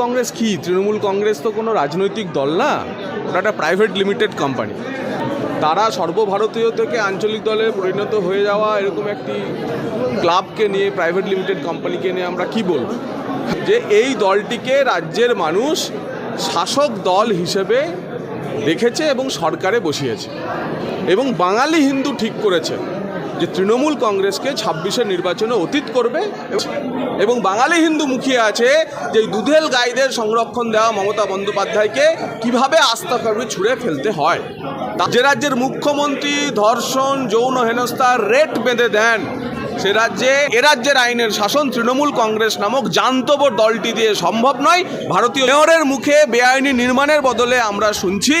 কংগ্রেস কি? তৃণমূল কংগ্রেস তো কোনো রাজনৈতিক দল না, ওটা একটা প্রাইভেট লিমিটেড কোম্পানি তারা সর্বভারতীয় থেকে আঞ্চলিক দলে পরিণত হয়ে যাওয়া এরকম একটি ক্লাবকে নিয়ে প্রাইভেট লিমিটেড কোম্পানিকে নিয়ে আমরা কি বলব? যে এই দলটিকে রাজ্যের মানুষ শাসক দল হিসেবে দেখেছে এবং সরকারে বসিয়েছে। এবং বাঙালি হিন্দু ঠিক করেছে। যে তৃণমূল কংগ্রেসকে ছাব্বিশের নির্বাচনে অতীত করবে এবং বাঙালি হিন্দু মুখিয়ে আছে যে দুধেল গাইদের সংরক্ষণ দেওয়া মমতা বন্দ্যোপাধ্যায়কে কীভাবে আস্থা করবে ছুঁড়ে ফেলতে হয়? যে রাজ্যের মুখ্যমন্ত্রী ধর্ষণ, যৌন হেনস্থার রেট বেঁধে দেন, সে রাজ্যে এ রাজ্যের আইনের শাসন তৃণমূল কংগ্রেস নামক জান্তব দলটি দিয়ে সম্ভব নয়। ভারতীয় মেয়রের মুখে বেআইনি নির্মাণের বদলে আমরা শুনছি,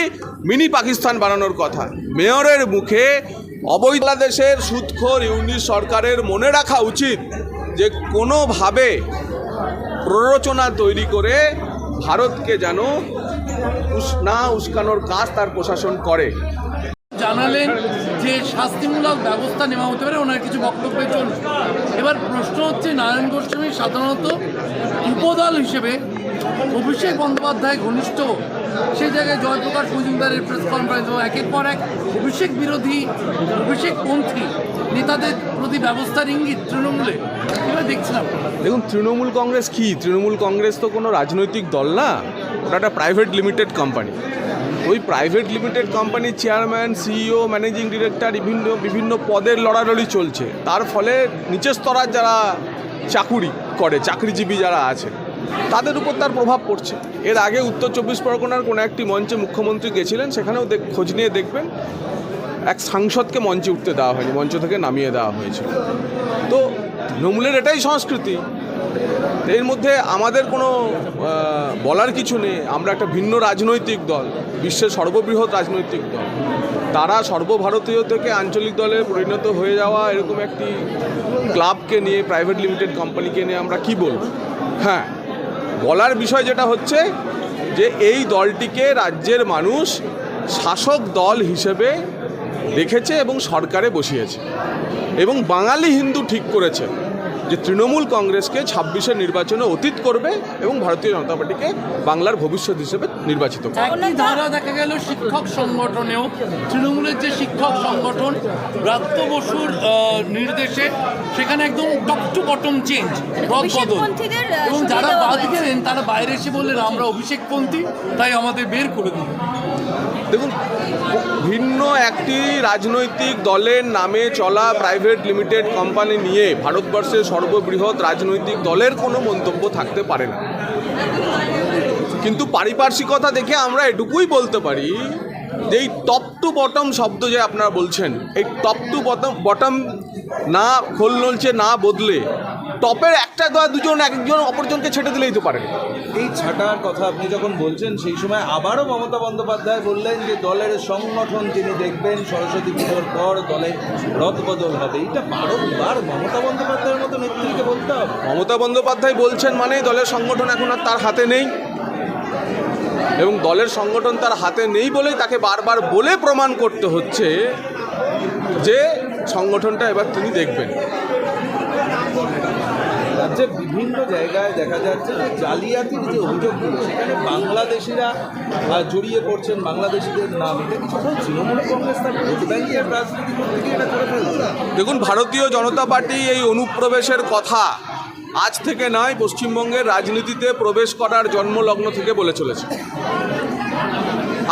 মিনি পাকিস্তান বানানোর কথা। মেয়রের মুখে অবৈধ বাংলাদেশের সুৎখোর ইউনিট সরকারের মনে রাখা উচিত যে কোনোভাবে প্ররোচনা তৈরি করে ভারতকে যেন না উস্কানোর কাজ তার প্রশাসন করে। জানালেন যে শাস্তিমূলক ব্যবস্থা নেওয়া হতে পারে, ওনার কিছু বক্তব্যের জন্য এবার প্রশ্ন হচ্ছে, নারায়ণ গোস্বামী সাধারণত উপদল হিসেবে অভিষেক বন্দ্যোপাধ্যায় ঘনিষ্ঠ। সেই জায়গায় জয়প্রকাশ মজুমদারের প্রেস কনফারেন্স ও একের পর এক অভিষেক বিরোধী, অভিষেক পন্থী নেতাদের প্রতি ব্যবস্থার ইঙ্গিত তৃণমূলে। এবার আপনি দেখুন, তৃণমূল কংগ্রেস কি? তৃণমূল কংগ্রেস তো কোনো রাজনৈতিক দল না। ওটা একটা প্রাইভেট লিমিটেড কোম্পানি ওই প্রাইভেট লিমিটেড কোম্পানির চেয়ারম্যান সিইও ম্যানেজিং ডিরেক্টর বিভিন্ন বিভিন্ন পদের লড়ালড়ি চলছে। তার ফলে নিচের স্তরার যারা চাকুরি করে, চাকরিজীবী যারা আছে তাদের উপর তার প্রভাব পড়ছে। এর আগে উত্তর চব্বিশ পরগনার কোনো একটি মঞ্চে মুখ্যমন্ত্রী গেছিলেন, সেখানেও খোঁজ নিয়ে দেখবেন এক সাংসদকে মঞ্চে উঠতে দেওয়া হয়নি, মঞ্চ থেকে নামিয়ে দেওয়া হয়েছিল। তো তৃণমূলের এটাই সংস্কৃতি। এর মধ্যে আমাদের কোনো বলার কিছু নেই। আমরা একটা ভিন্ন রাজনৈতিক দল, বিশ্বের সর্ববৃহৎ রাজনৈতিক দল। তারা সর্বভারতীয় থেকে আঞ্চলিক দলে পরিণত হয়ে যাওয়া এরকম একটি ক্লাবকে নিয়ে, প্রাইভেট লিমিটেড কোম্পানিকে নিয়ে আমরা কি বলব? হ্যাঁ বলার বিষয় যেটা হচ্ছে যে এই দলটিকে রাজ্যের মানুষ শাসক দল হিসেবে দেখেছে এবং সরকারে বসিয়েছে। এবং বাঙালি হিন্দু ঠিক করেছে। যে তৃণমূল কংগ্রেসকে ছাব্বিশের নির্বাচনে অতীত করবে এবং ভারতীয় জনতা পার্টিকে বাংলার ভবিষ্যৎ হিসেবে নির্বাচিত করবে। ধারা দেখা গেল শিক্ষক সংগঠনেও। তৃণমূলের যে শিক্ষক সংগঠন ব্রাত্য বসুর নির্দেশে সেখানে একদম টপ টু বটম চেঞ্জ এবং যারা বাদ গেলেন তারা বাইরে এসে বললেন আমরা অভিষেকপন্থী তাই আমাদের বের করে দিন। দেখুন ভিন্ন একটি রাজনৈতিক দলের নামে চলা প্রাইভেট লিমিটেড কোম্পানি নিয়ে ভারতবর্ষের সর্ববৃহৎ রাজনৈতিক দলের কোনো মন্তব্য থাকতে পারে না। কিন্তু পারিপার্শ্বিকতা দেখে আমরা এটুকুই বলতে পারি যে এই টপ টু বটম শব্দ যে আপনারা বলছেন, এই টপ টু বটম বটম না খোল নলছে না বদলে টপের একটা বা দুজন একজন অপরজনকে ছেটে দিলেই তো পারে। এই ছাটার কথা আপনি যখন বলছেন সেই সময় আবারও মমতা বন্দ্যোপাধ্যায় বললেন যে দলের সংগঠন তিনি দেখবেন সরস্বতী পুজোর পর দলের রদবদল হবে। এটা বারংবার মমতা বন্দ্যোপাধ্যায়ের মতো নেত্রীকে বলতে হবে। মমতা বন্দ্যোপাধ্যায় বলছেন মানে দলের সংগঠন এখন আর তার হাতে নেই। এবং দলের সংগঠন তার হাতে নেই বলেই তাকে বারবার বলে প্রমাণ করতে হচ্ছে যে সংগঠনটা এবার তিনি দেখবেন। রাজ্যের বিভিন্ন জায়গায় দেখা যাচ্ছে যে জালিয়াতির যে অভিযোগগুলো, সেখানে বাংলাদেশিরা জড়িয়ে পড়ছেন বাংলাদেশিদের নাম। এটা তৃণমূল কংগ্রেস তার ভোট ব্যাংকের রাজনীতি করতে গিয়ে এটা করে ফেলছে? দেখুন, ভারতীয় জনতা পার্টি এই অনুপ্রবেশের কথা আজ থেকে নয়, পশ্চিমবঙ্গের রাজনীতিতে প্রবেশ করার জন্মলগ্ন থেকে বলে চলেছে।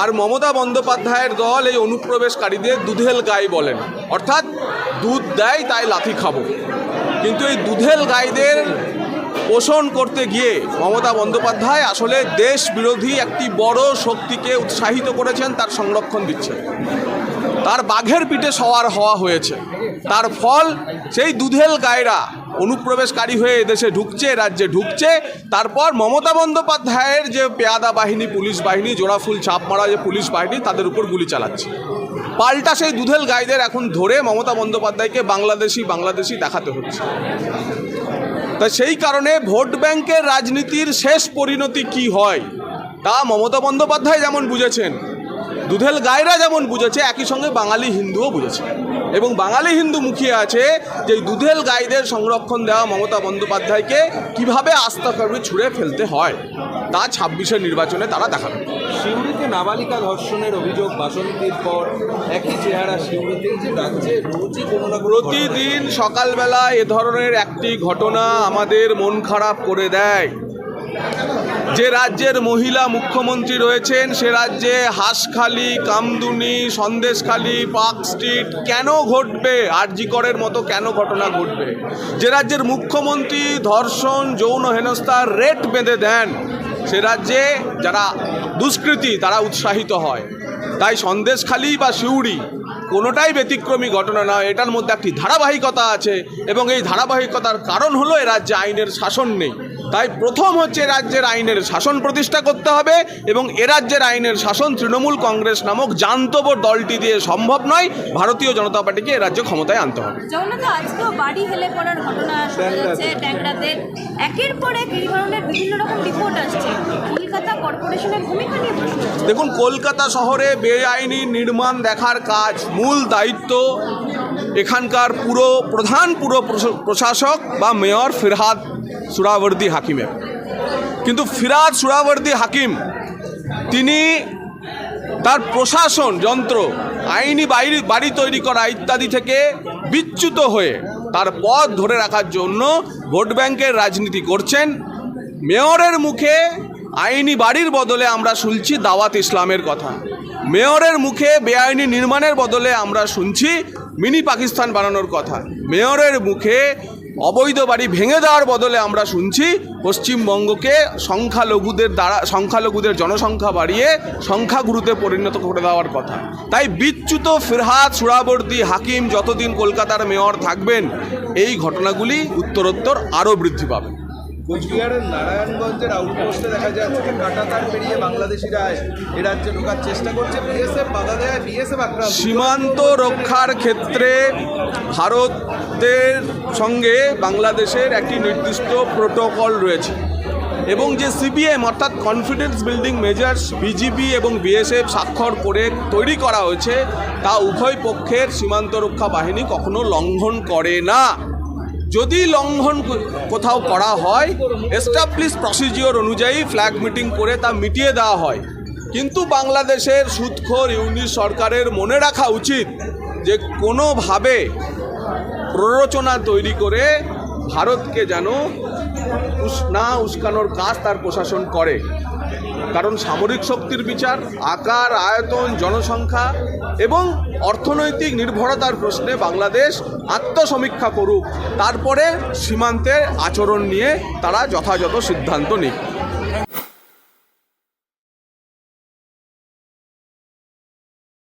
আর মমতা বন্দ্যোপাধ্যায়ের দল এই অনুপ্রবেশকারীদের দুধেল গাই বলেন। অর্থাৎ দুধ দেয়, তাই লাথি খাব। কিন্তু এই দুধেল গাইদের পোষণ করতে গিয়ে মমতা বন্দ্যোপাধ্যায় আসলে দেশ বিরোধী একটি বড় শক্তিকে উৎসাহিত করেছেন, তার সংরক্ষণ দিচ্ছে তার বাঘের পিঠে সওয়ার হওয়া হয়েছে। তার ফল, সেই দুধেল গায়েরা অনুপ্রবেশকারী হয়ে এদেশে ঢুকছে, রাজ্যে ঢুকছে। তারপর মমতা বন্দ্যোপাধ্যায়ের যে পেয়াদা বাহিনী, পুলিশ বাহিনী, জোড়াফুল ছাপ মারা যে পুলিশ বাহিনী, তাদের উপর গুলি চালাচ্ছে। পাল্টা সেই দুধেল গাইদের এখন ধরে মমতা বন্দ্যোপাধ্যায়কে বাংলাদেশি বাংলাদেশি দেখাতে হচ্ছে। তা সেই কারণে ভোট ব্যাংকের রাজনীতির শেষ পরিণতি কি হয়, তা মমতা বন্দ্যোপাধ্যায় যেমন বুঝেছেন, দুধেল গায়রা যেমন বুঝেছে, একই সঙ্গে বাঙালি হিন্দুও বুঝেছে। এবং বাঙালি হিন্দু মুখিয়ে আছে যে দুধেল গাইদের সংরক্ষণ দেওয়া মমতা বন্দ্যোপাধ্যায়কে কীভাবে আস্থা করবে ছুঁড়ে ফেলতে হয়। তা ছাব্বিশের নির্বাচনে তারা দেখাবে। সিউড়িতে নাবালিকা ধর্ষণের অভিযোগ বাসন্তীর পর একই চেহারা সিউড়িতে যে রাজ্যে রোজই কোনো না প্রতিদিন সকালবেলা এ ধরনের একটি ঘটনা আমাদের মন খারাপ করে দেয়। যে রাজ্যের মহিলা মুখ্যমন্ত্রী রয়েছেন সে রাজ্যে হাঁসখালি কামদুনি সন্দেশখালি পার্ক স্ট্রিট কেন ঘটবে? আরজিকরের মতো কেন ঘটনা ঘটবে? যে রাজ্যের মুখ্যমন্ত্রী ধর্ষণ যৌন হেনস্থার রেট বেঁধে দেন সে রাজ্যে যারা দুষ্কৃতি, তারা উৎসাহিত হয়। তাই সন্দেশখালি বা সিউড়ি কোনোটাই ব্যতিক্রমী ঘটনা নয়। এটার মধ্যে একটি ধারাবাহিকতা আছে এবং এই ধারাবাহিকতার কারণ হলো এ রাজ্যে আইনের শাসন নেই। তাই প্রথম হচ্ছে রাজ্যের আইনের শাসন প্রতিষ্ঠা করতে হবে এবং এ রাজ্যের আইনের শাসন তৃণমূল কংগ্রেস নামক জান্তবর দলটি দিয়ে সম্ভব নয়। ভারতীয় জনতা পার্টিকে এ রাজ্যে ক্ষমতায় আনতে হবে। বাড়ি হেলে পড়ার ঘটনা শোনা যাচ্ছে ট্যাংরাতে। একের পর এক এই ধরনের বিভিন্ন রকম রিপোর্ট আসছে। কলকাতা কর্পোরেশনের ভূমিকা নিয়ে প্রশ্ন দেখুন কলকাতা শহরে বেআইনি নির্মাণ দেখার কাজ মূল দায়িত্ব এখানকার পুরো প্রধান পুরো প্রশ- প্রশাসক বা মেয়র ফিরহাদ সুরাবর্দি হাকিমের। কিন্তু ফিরাদ সুরাবর্দি হাকিম, তিনি তার প্রশাসন যন্ত্র, আইনি বাড়ি বাড়ি তৈরি করা ইত্যাদি থেকে বিচ্যুত হয়ে তার পদ ধরে রাখার জন্য ভোট ব্যাংকের রাজনীতি করছেন। মেয়রের মুখে আইনি বাড়ির বদলে আমরা শুনছি দাওয়াত ইসলামের কথা। মেয়রের মুখে বেআইনি নির্মাণের বদলে আমরা শুনছি মিনি পাকিস্তান বানানোর কথা। মেয়রের মুখে অবৈধ বাড়ি ভেঙে দেওয়ার বদলে আমরা শুনছি পশ্চিমবঙ্গকে সংখ্যালঘুদের দ্বারা, সংখ্যালঘুদের জনসংখ্যা বাড়িয়ে সংখ্যাগুরুতে পরিণত করে দেওয়ার কথা। তাই বিচ্যুত ফিরহাদ সুরাবর্দী হাকিম যতদিন কলকাতার মেয়র থাকবেন, এই ঘটনাগুলি উত্তরোত্তর আরও বৃদ্ধি পাবে। কোচবিহারের নারায়ণগঞ্জের আউটপোস্টে দেখা যাচ্ছে কাটাতার পেরিয়ে বাংলাদেশিরা এ রাজ্যে ঢোকার চেষ্টা করছে। বিএসএফ বাধা দেয় বিএসএফ আক্রান্ত। সীমান্ত রক্ষার ক্ষেত্রে ভারতের সঙ্গে বাংলাদেশের একটি নির্দিষ্ট প্রোটোকল রয়েছে। এবং যে সিবিএম অর্থাৎ কনফিডেন্স বিল্ডিং মেজার্স বিজিবি এবং বিএসএফ স্বাক্ষর করে তৈরি করা হয়েছে, তা উভয় পক্ষের সীমান্ত রক্ষা বাহিনী কখনো লঙ্ঘন করে না। যদি লঙ্ঘন কোথাও করা হয় এস্টাবলিশ প্রসিজিওর অনুযায়ী ফ্ল্যাগ মিটিং করে তা মিটিয়ে দেওয়া হয়। কিন্তু বাংলাদেশের সুদখোর ইউনিট সরকারের মনে রাখা উচিত যে কোনোভাবে প্ররোচনা তৈরি করে ভারতকে যেন না উস্কানোর কাজ তার প্রশাসন করে। কারণ সামরিক শক্তির বিচার, আকার, আয়তন, জনসংখ্যা এবং অর্থনৈতিক নির্ভরতার প্রশ্নে বাংলাদেশ আত্মসমীক্ষা করুক। তারপরে সীমান্তের আচরণ নিয়ে তারা যথাযথ সিদ্ধান্ত নিক।